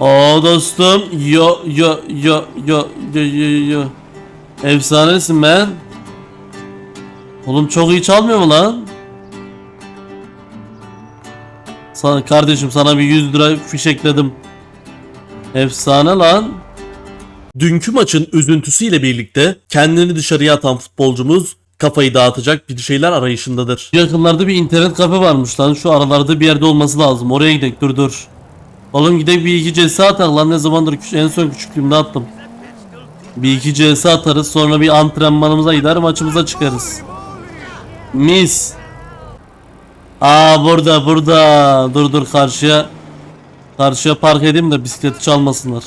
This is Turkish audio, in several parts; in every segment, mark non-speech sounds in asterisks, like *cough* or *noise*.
Oo dostum. Yo yo yo yo yo yo yo. Efsanesin ben. Oğlum çok iyi çalmıyor mu lan? Sana, kardeşim sana bir 100 lira fişekledim. Efsane lan. Dünkü maçın üzüntüsüyle birlikte kendini dışarıya atan futbolcumuz kafayı dağıtacak bir şeyler arayışındadır. Yakınlarda bir internet kafe varmış lan. Şu aralarda bir yerde olması lazım. Oraya gidelim dur dur. Oğlum gidelim bir iki CS atak lan ne zamandır en son küçüklüğümde attım. Bir iki CS atarız sonra bir antrenmanımıza gider maçımıza çıkarız. Mis. Aa burada burada. Dur dur karşıya. Karşıya park edeyim de bisikleti çalmasınlar.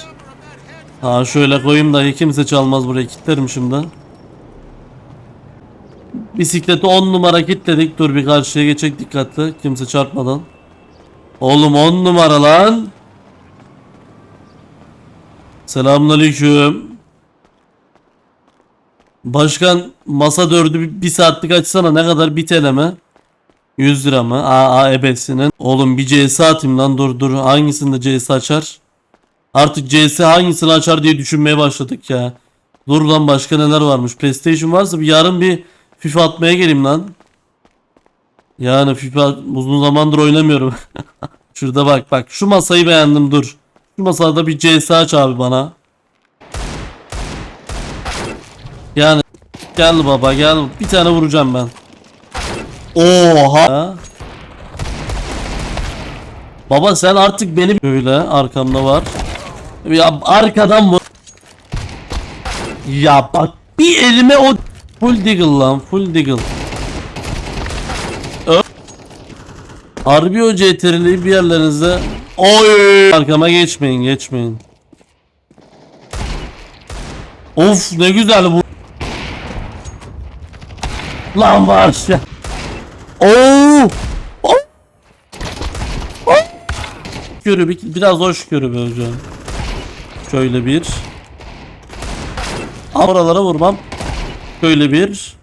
Ha şöyle koyayım da kimse çalmaz buraya kilitlerim şimdi. Bisikleti 10 numara kilitledik. Dur bir karşıya geçecek dikkatli. Kimse çarpmadan. Oğlum 10 numara lan. Selamünaleyküm. Başkan masa dördü bir, saatlik açsana ne kadar bir mi? 100 lira mı? Aa, aa ebesinin. Oğlum bir CS atayım lan dur dur. Hangisinde CS açar? Artık CS hangisini açar diye düşünmeye başladık ya. Dur lan başka neler varmış. PlayStation varsa bir yarın bir FIFA atmaya geleyim lan. Yani FIFA uzun zamandır oynamıyorum. *laughs* Şurada bak bak şu masayı beğendim dur. Şu masada bir CS aç abi bana. Yani gel baba gel bir tane vuracağım ben. Oha. Baba sen artık beni böyle arkamda var. Ya arkadan vur. Ya bak bir elime o full deagle lan full deagle. Ö- Harbi o CTRL'yi bir yerlerinizde Oy arkama geçmeyin geçmeyin. Of ne güzel bu. Lan var ya. Oo! Oo! Oo! Görü bir, biraz hoş görü be hocam. Şöyle bir. Aa, Oralara vurmam. Şöyle bir.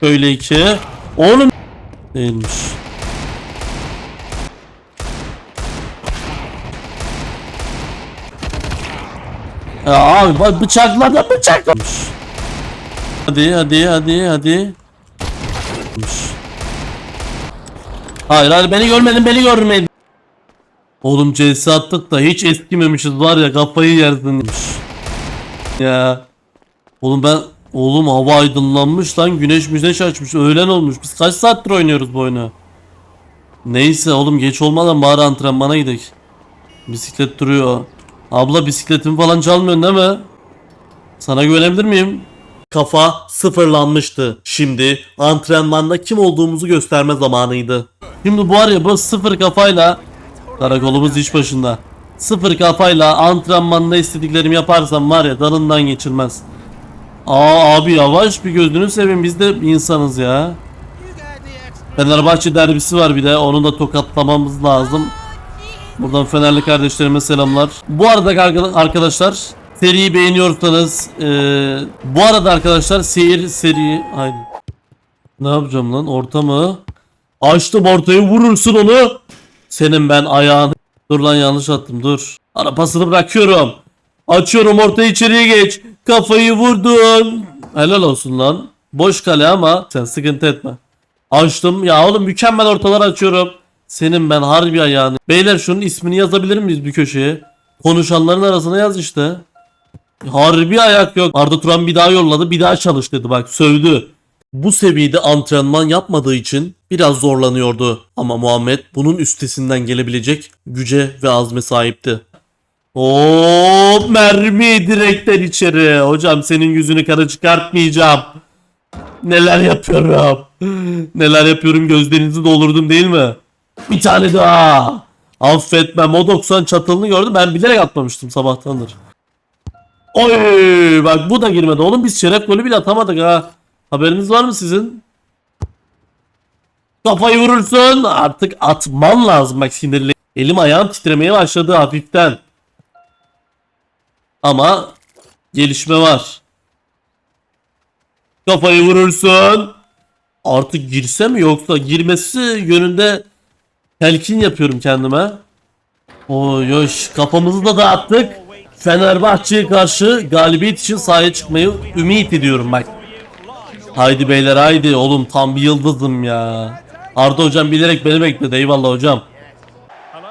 Şöyle iki. Oğlum değilmiş. Ya abi bak bıçakladı bıçaklamış. Hadi hadi hadi hadi. Hayır hayır beni görmedin beni görmedin. Oğlum CS attık da hiç eskimemişiz var ya kafayı yersin. Ya. Oğlum ben oğlum hava aydınlanmış lan güneş müneş açmış öğlen olmuş. Biz kaç saattir oynuyoruz bu oyunu? Neyse oğlum geç olmadan bari antrenmana gidelim. Bisiklet duruyor. Abla bisikletimi falan çalmıyorsun değil mi? Sana güvenebilir miyim? Kafa sıfırlanmıştı. Şimdi antrenmanda kim olduğumuzu gösterme zamanıydı. Şimdi bu var ya bu sıfır kafayla karakolumuz iş başında. Sıfır kafayla antrenmanda istediklerimi yaparsam var ya dalından geçilmez. Aa abi yavaş bir gözünü seveyim biz de insanız ya. Fenerbahçe derbisi var bir de onu da tokatlamamız lazım. Buradan Fenerli kardeşlerime selamlar. Bu arada arka- arkadaşlar seriyi beğeniyorsanız eee, bu arada arkadaşlar seyir seri haydi. Ne yapacağım lan ortamı? Açtım ortayı vurursun onu. Senin ben ayağını. Dur lan yanlış attım dur. Arapasını bırakıyorum. Açıyorum ortayı içeriye geç. Kafayı vurdun. Helal olsun lan. Boş kale ama sen sıkıntı etme. Açtım. Ya oğlum mükemmel ortalar açıyorum. Senin ben harbi ayağını. Beyler şunun ismini yazabilir miyiz bir köşeye? Konuşanların arasına yaz işte. Harbi ayak yok. Arda Turan bir daha yolladı. Bir daha çalış dedi bak sövdü. Bu seviyede antrenman yapmadığı için biraz zorlanıyordu. Ama Muhammed bunun üstesinden gelebilecek güce ve azme sahipti. Hop mermi direkten içeri. Hocam senin yüzünü kara çıkartmayacağım. Neler yapıyorum. Neler yapıyorum gözlerinizi doldurdum değil mi? Bir tane daha. Affetmem. O 90 çatılını gördüm. Ben bilerek atmamıştım sabahtandır. Oy bak bu da girmedi. Oğlum biz şeref golü bile atamadık ha. Haberiniz var mı sizin? Kafayı vurursun. Artık atman lazım bak sinirli. Elim ayağım titremeye başladı hafiften. Ama gelişme var. Kafayı vurursun. Artık girse mi yoksa girmesi yönünde Telkin yapıyorum kendime. Oy yoş kafamızı da dağıttık. Fenerbahçe'ye karşı galibiyet için sahaya çıkmayı ümit ediyorum bak. Haydi beyler haydi oğlum tam bir yıldızım ya. Arda hocam bilerek beni bekledi eyvallah hocam.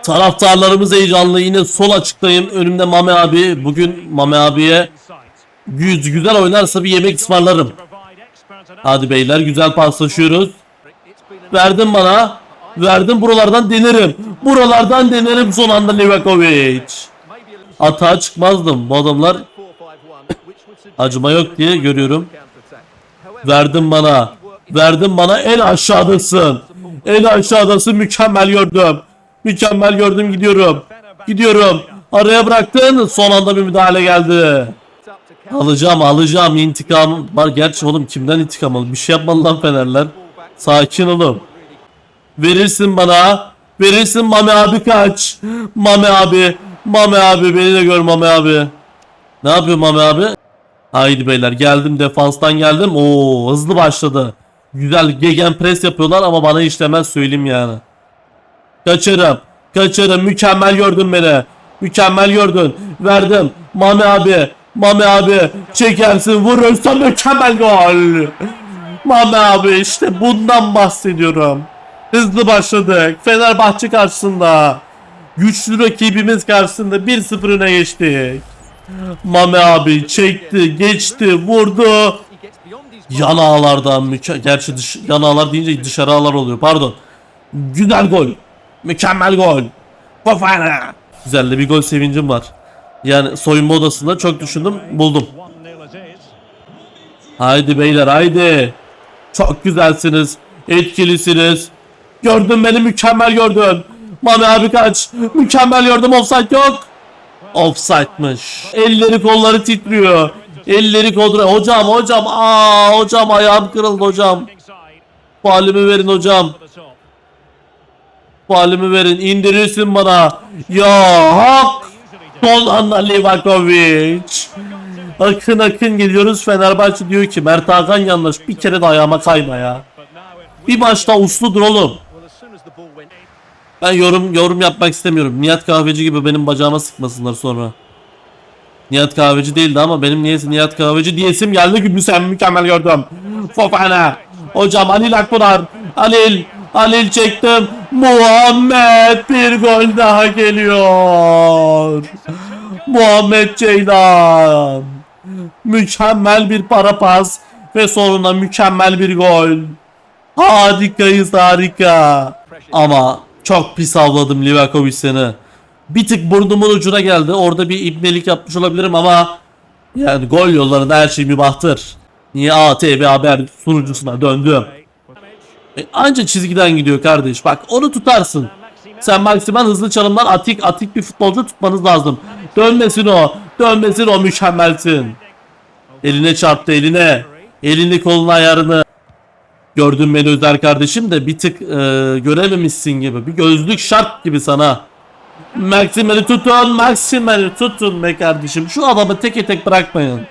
Taraftarlarımız heyecanlı yine sol açıktayım. Önümde Mame abi. Bugün Mame abiye güz güzel oynarsa bir yemek ısmarlarım. Hadi beyler güzel paslaşıyoruz. Verdin bana. Verdim buralardan denerim. Buralardan denerim son anda Livakovic. Atağa çıkmazdım. Bu adamlar acıma yok diye görüyorum. Verdin bana. Verdin bana en aşağıdasın. En aşağıdasın mükemmel gördüm. Mükemmel gördüm gidiyorum. Gidiyorum. Araya bıraktın. Son anda bir müdahale geldi. Alacağım alacağım intikam var. Gerçi oğlum kimden intikam al? Bir şey yapmalı lan Fenerler. Sakin olun. Verirsin bana. Verirsin Mame abi kaç. Mame abi. Mame abi beni de gör Mame abi. Ne yapıyor Mame abi? Haydi beyler geldim defanstan geldim. Oo hızlı başladı. Güzel gegen pres yapıyorlar ama bana işlemez söyleyeyim yani. Kaçırım. Kaçırım. Mükemmel gördün beni. Mükemmel gördün. Verdim. Mame abi. Mame abi. Çekersin. Vurursan mükemmel gol. Mame abi işte bundan bahsediyorum. Hızlı başladık. Fenerbahçe karşısında. Güçlü rakibimiz karşısında 1-0 öne geçtik. Mame abi çekti, geçti, vurdu. Yan ağlardan. Gerçi dış... yan ağlar deyince dışarı ağlar oluyor. Pardon. Güzel gol. Mükemmel gol. Fofana. Güzel de bir gol sevincim var. Yani soyunma odasında çok düşündüm, buldum. Haydi beyler haydi. Çok güzelsiniz. Etkilisiniz. Gördün beni mükemmel gördün. Mami abi kaç. Mükemmel gördüm offside yok. Offside'mış. Elleri kolları titriyor. Elleri kolları. Hocam hocam. Aa hocam ayağım kırıldı hocam. Faulümü verin hocam. Faulümü verin. İndirirsin bana. Ya hak. Son Livakovic. Akın akın geliyoruz Fenerbahçe diyor ki Mert Hakan yanlış bir kere de ayağıma kayma ya. Bir maçta usludur oğlum. Ben yorum yorum yapmak istemiyorum. Nihat Kahveci gibi benim bacağıma sıkmasınlar sonra. Nihat Kahveci değildi ama benim niyesi Nihat Kahveci diyesim geldi gibi sen mükemmel gördüm. Fofana. Hocam Halil Akpınar. Halil. Halil çektim. Muhammed bir gol daha geliyor. Muhammed Ceylan. Mükemmel bir para pas ve sonunda mükemmel bir gol. Harikayız harika. Ama çok pis avladım Livakovic seni. Bir tık burnumun ucuna geldi. Orada bir ibnelik yapmış olabilirim ama yani gol yollarında her şey mübahtır. Niye ATV haber sunucusuna döndüm? E, anca çizgiden gidiyor kardeş. Bak onu tutarsın. Sen maksimal hızlı çalımlar atik atik bir futbolcu tutmanız lazım. Dönmesin o. Dönmesin o mükemmelsin. Eline çarptı eline. Elini kolunu ayarını. Gördün beni Özer kardeşim de bir tık e, görememişsin gibi. Bir gözlük şart gibi sana. Maximel'i tutun, Maximel'i tutun be kardeşim. Şu adamı teke tek bırakmayın.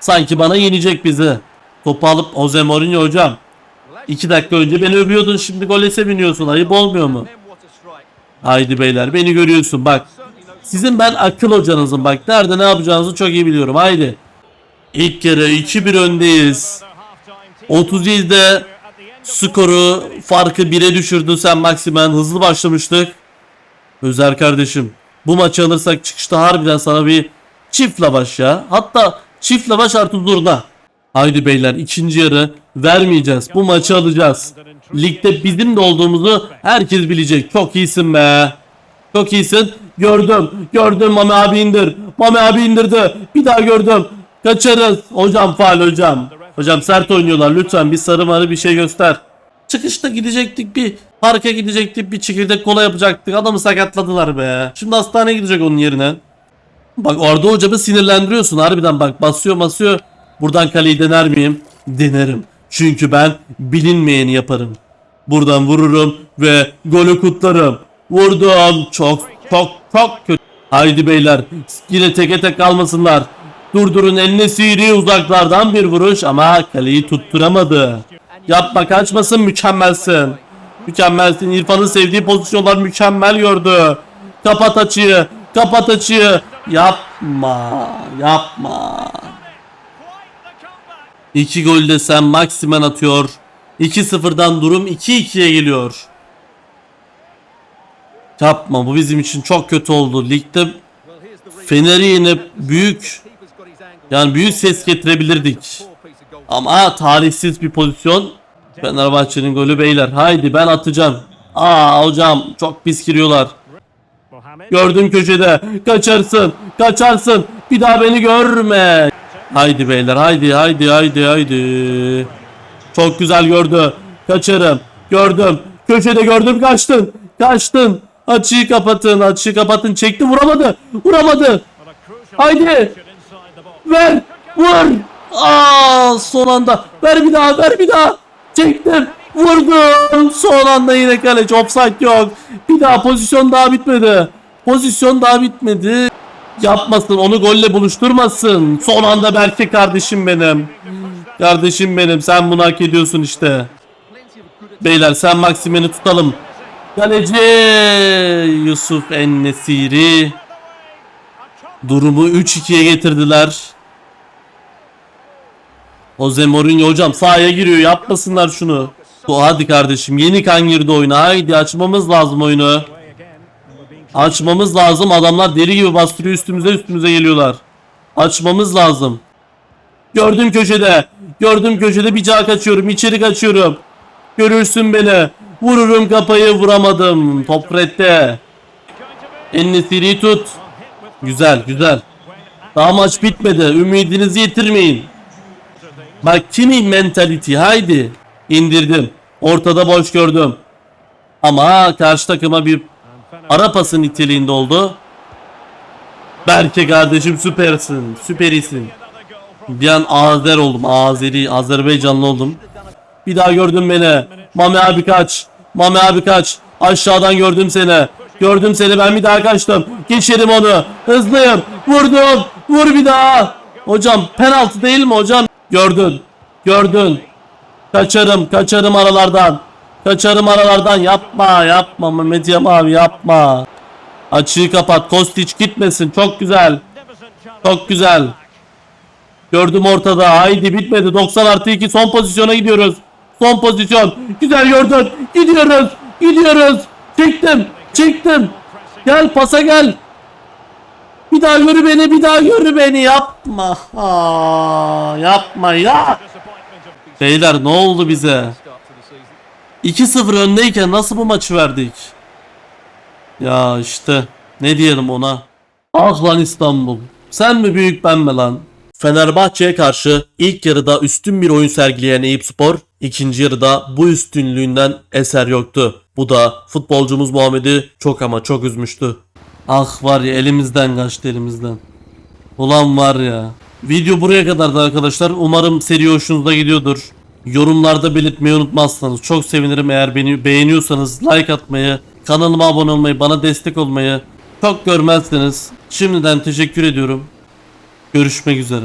Sanki bana yenecek bizi. Topu alıp Jose Mourinho hocam. İki dakika önce beni övüyordun şimdi gole seviniyorsun. Ayıp olmuyor mu? Haydi beyler beni görüyorsun bak. Sizin ben akıl hocanızım bak. Nerede ne yapacağınızı çok iyi biliyorum. Haydi. İlk kere 2-1 öndeyiz. 37'de skoru farkı 1'e düşürdün sen Maximen. Hızlı başlamıştık. Özer kardeşim. Bu maçı alırsak çıkışta harbiden sana bir çift lavaş ya. Hatta çift lavaş artı zurna. Haydi beyler ikinci yarı vermeyeceğiz. Bu maçı alacağız. Ligde bizim de olduğumuzu herkes bilecek. Çok iyisin be. Çok iyisin. Gördüm. Gördüm Mami abi indir. Mami abi indirdi. Bir daha gördüm. Kaçarız. Hocam faal hocam. Hocam sert oynuyorlar. Lütfen bir sarı marı bir şey göster. Çıkışta gidecektik bir parka gidecektik bir çekirdek kola yapacaktık. Adamı sakatladılar be. Şimdi hastaneye gidecek onun yerine. Bak orada hocamı sinirlendiriyorsun harbiden bak basıyor basıyor. Buradan kaleyi dener miyim? Denerim. Çünkü ben bilinmeyeni yaparım. Buradan vururum ve golü kutlarım. Vurdum. Çok çok çok kötü. Haydi beyler yine teke tek kalmasınlar. Durdurun eline sihiri uzaklardan bir vuruş ama kaleyi tutturamadı. Yapma kaçmasın mükemmelsin. Mükemmelsin. İrfan'ın sevdiği pozisyonlar mükemmel gördü. Kapat açıyı. Kapat açıyı. Yapma. Yapma. İki gol de sen Maximen atıyor. 2-0'dan durum 2-2'ye geliyor. Yapma bu bizim için çok kötü oldu. Ligde Fener'i yine büyük yani büyük ses getirebilirdik. Ama tarihsiz bir pozisyon. Fenerbahçe'nin golü beyler. Haydi ben atacağım. Aa hocam çok pis giriyorlar. Gördüm köşede. Kaçarsın. Kaçarsın. Bir daha beni görme. Haydi beyler haydi haydi haydi haydi. Çok güzel gördü. Kaçarım. Gördüm. Köşede gördüm kaçtın. Kaçtın. Açıyı kapatın. Açıyı kapatın. Çekti vuramadı. Vuramadı. Haydi. Ver. Vur. Aa son anda. Ver bir daha ver bir daha. Çektim. Vurdum. Son anda yine kaleci. Offside yok. Bir daha pozisyon daha bitmedi. Pozisyon daha bitmedi. Yapmasın onu golle buluşturmasın. Son anda Berke kardeşim benim. Kardeşim benim sen bunu hak ediyorsun işte. Beyler sen Maksimen'i tutalım. Kaleci Yusuf Ennesiri. Durumu 3-2'ye getirdiler. Jose Mourinho hocam sahaya giriyor yapmasınlar şunu. Bu hadi kardeşim yeni kan girdi oyuna haydi açmamız lazım oyunu. Açmamız lazım adamlar deli gibi bastırıyor üstümüze üstümüze geliyorlar. Açmamız lazım. Gördüm köşede. Gördüm köşede bir cağ kaçıyorum içeri kaçıyorum. Görürsün beni. Vururum kafayı vuramadım. Top redde. Ennesiri'yi tut. Güzel güzel. Daha maç bitmedi. Ümidinizi yitirmeyin. Bak kimi mentality haydi. İndirdim. Ortada boş gördüm. Ama karşı takıma bir ara pası niteliğinde oldu. Berke kardeşim süpersin. Süper iyisin. Bir an Azer oldum. Azeri, Azerbaycanlı oldum. Bir daha gördün beni. Mami abi kaç. Mami abi kaç. Aşağıdan gördüm seni. Gördüm seni ben bir daha kaçtım. Geçerim onu. Hızlıyım. Vurdum. Vur bir daha. Hocam penaltı değil mi hocam? Gördün. Gördün. Kaçarım. Kaçarım aralardan. Kaçarım aralardan. Yapma. Yapma Mehmet Yam abi yapma. Açıyı kapat. Kostiç gitmesin. Çok güzel. Çok güzel. Gördüm ortada. Haydi bitmedi. 90 artı 2 son pozisyona gidiyoruz. Son pozisyon. Güzel gördün. Gidiyoruz. Gidiyoruz. Çektim. Çektim. Gel pasa gel. Bir daha görü beni. Bir daha görü beni. Yapma. Aa, yapma ya. Beyler ne oldu bize? 2-0 öndeyken nasıl bu maçı verdik? Ya işte ne diyelim ona? Ah lan İstanbul. Sen mi büyük ben mi lan? Fenerbahçe'ye karşı ilk yarıda üstün bir oyun sergileyen Eyüp Spor, ikinci yarıda bu üstünlüğünden eser yoktu. Bu da futbolcumuz Muhammed'i çok ama çok üzmüştü. Ah var ya elimizden kaçtı elimizden. Ulan var ya. Video buraya kadardı arkadaşlar. Umarım seri hoşunuza gidiyordur. Yorumlarda belirtmeyi unutmazsanız çok sevinirim eğer beni beğeniyorsanız like atmayı, kanalıma abone olmayı, bana destek olmayı çok görmezseniz şimdiden teşekkür ediyorum. Görüşmek üzere.